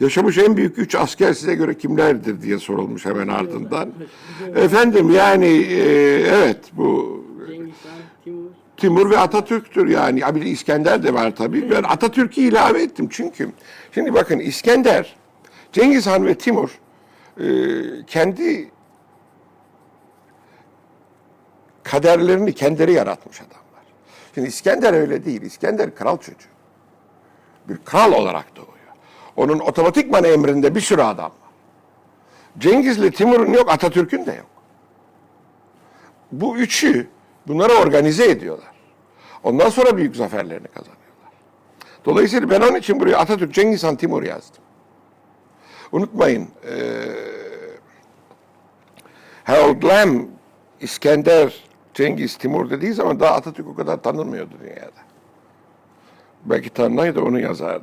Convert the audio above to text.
Yaşamış en büyük üç asker size göre kimlerdir diye sorulmuş hemen ardından. Efendim yani e, evet bu Timur. Ve Atatürk'tür yani. Ya bir de İskender de var tabii. Ben Atatürk'ü ilave ettim çünkü. Şimdi bakın İskender, Cengiz Han ve Timur e, kendi kaderlerini kendileri yaratmış adamlar. Şimdi İskender öyle değil. İskender kral çocuğu. Bir kral olarak doğuyor. Onun otomatikman emrinde bir sürü adam var. Cengiz'le Timur'un yok, Atatürk'ün de yok. Bu üçü bunları organize ediyorlar. Ondan sonra büyük zaferlerini kazanıyorlar. Dolayısıyla ben onun için buraya Atatürk, Cengiz Han, Timur yazdım. Unutmayın, eee Harold Lamb, İskender, Cengiz, Timur dediği zaman daha Atatürk o kadar tanınmıyordu dünyada. Belki tanınaydı onu yazardı.